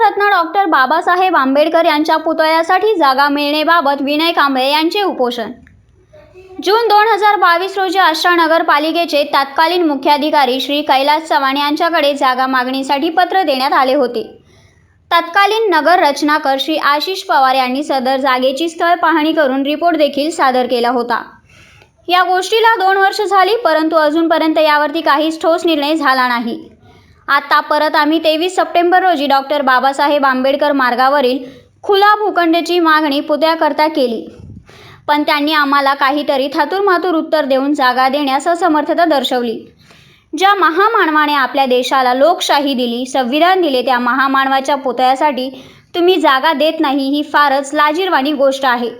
Bharat Ratna doctor Babasaheb Ambedkar यांच्या पुतळ्यासाठी जागा मिळण्याबाबत विनय कांबळे यांचे उपोषण. जून दोन हजार बावीस रोजी आष्टा नगरपालिकेचे तत्कालीन मुख्याधिकारी श्री कैलास चव्हाण यांच्याकडे जागा मागणीसाठी पत्र देण्यात आले होते. तत्कालीन नगर रचनाकर श्री आशिष पवार यांनी सदर जागेची स्थळ पाहणी करून रिपोर्ट देखील सादर केला होता. या गोष्टीला दोन वर्ष झाली परंतु अजूनपर्यंत यावरती काहीच ठोस निर्णय झाला नाही. आता परत आम्ही तेवीस सप्टेंबर रोजी डॉक्टर बाबासाहेब आंबेडकर मार्गावरील खुला भूखंडाची मागणी पुत्याकरता केली. पण त्यांनी आम्हाला काहीतरी थातूरमातूर उत्तर देऊन जागा देण्यास असमर्थता दर्शवली. ज्या महामानवाने आपल्या देशाला लोकशाही दिली संविधान दिले त्या महामानवाच्या पुतळ्यासाठी तुम्ही जागा देत नाही ही फारच लाजीरवाणी गोष्ट आहे.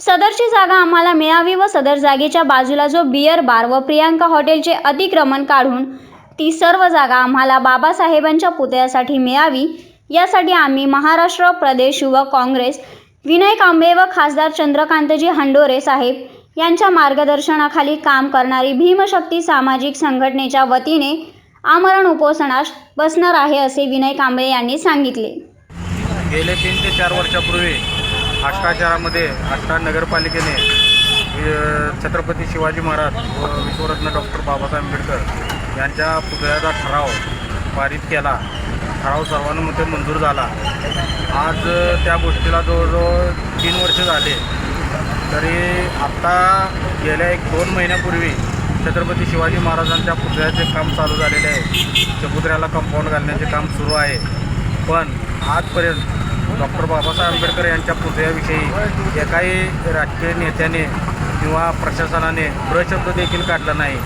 सदरची जागा आम्हाला मिळावी व सदर जागेच्या बाजूला जो बियर बार व प्रियांका हॉटेलचे अतिक्रमण काढून ती सर्व जागा आम्हाला बाबासाहेबांच्या पुतळ्यासाठी मिळावी. यासाठी आम्ही महाराष्ट्र प्रदेश युवक काँग्रेस विनय कांबळे व खासदार चंद्रकांतजी हंडोरे साहेब यांच्या मार्गदर्शनाखाली काम करणारी भीमशक्ती सामाजिक संघटनेच्या वतीने आमरण उपोषणास बसणार आहे असे विनय कांबळे यांनी सांगितले. गेले तीन ते चार वर्षापूर्वी आष्टा शहरामध्ये आष्टा नगरपालिकेने छत्रपती शिवाजी महाराज व विश्वरत्न डॉक्टर बाबासाहेब आंबेडकर यांच्या पुतळ्याचा ठराव पारित केला. ठराव सर्वानुमते मंजूर झाला. आज त्या गोष्टीला जवळजवळ तीन वर्ष झाले. तरी आत्ता गेल्या एक दोन महिन्यापूर्वी छत्रपती शिवाजी महाराजांच्या पुतळ्याचे काम चालू झालेले आहे. चबुतऱ्याला कंपाऊंड घालण्याचे काम सुरू आहे. पण आजपर्यंत डॉक्टर बाबासाहेब आंबेडकर यांच्या पुतळ्याविषयी एकाही राजकीय नेत्याने किंवा प्रशासनाने प्रशब्द देखील काढला नाही.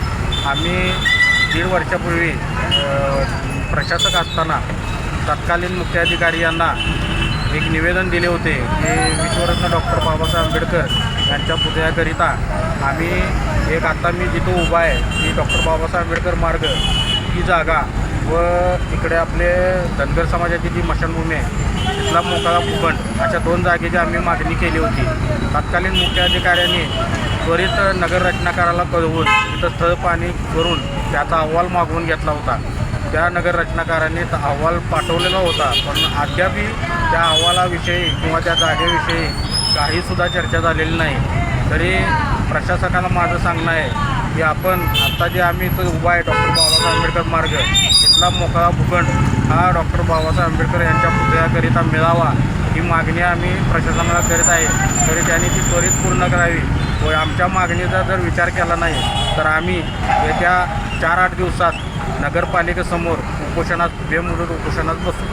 आम्ही दीड वर्षापूर्वी प्रशासक असताना तत्कालीन मुख्याधिकारी यांना एक निवेदन दिले होते की विश्वरत्न डॉक्टर बाबासाहेब आंबेडकर यांच्या पुतळ्याकरिता आम्ही एक आता मी जिथं उभा आहे ती डॉक्टर बाबासाहेब आंबेडकर मार्ग ही जागा व इकडे आपले धनगर समाजाची जी मशानभूमी आहे तिथला मोकळा भूखंड अशा दोन जागेची आम्ही मागणी केली होती. तत्कालीन मुख्याधिकाऱ्यांनी त्वरित नगररचनाकाराला कळवून तिथं स्थळ पाणी करून त्याचा अहवाल मागवून घेतला होता. त्या नगर रचनाकारांनी अहवाल पाठवलेला होता. पण अद्यापही त्या अहवालाविषयी किंवा त्या जागेविषयी काहीसुद्धा चर्चा झालेली नाही. तरी प्रशासकाला माझं सांगणं आहे की आपण आत्ता जे आम्ही इथं उभा आहे डॉक्टर बाबासाहेब आंबेडकर मार्ग इथला मोकळा भूखंड हा डॉक्टर बाबासाहेब आंबेडकर यांच्या पुतळ्याकरिता मिळावा ही मागणी आम्ही प्रशासनाला करीत आहे. तरी त्यांनी ती त्वरित पूर्ण करावी. व आमच्या मागणीचा जर विचार केला नाही तर आम्ही येत्या चार आठ दिवसात नगरपालिकेसमोर उपोषणात बेमुदत उपोषणात बसू.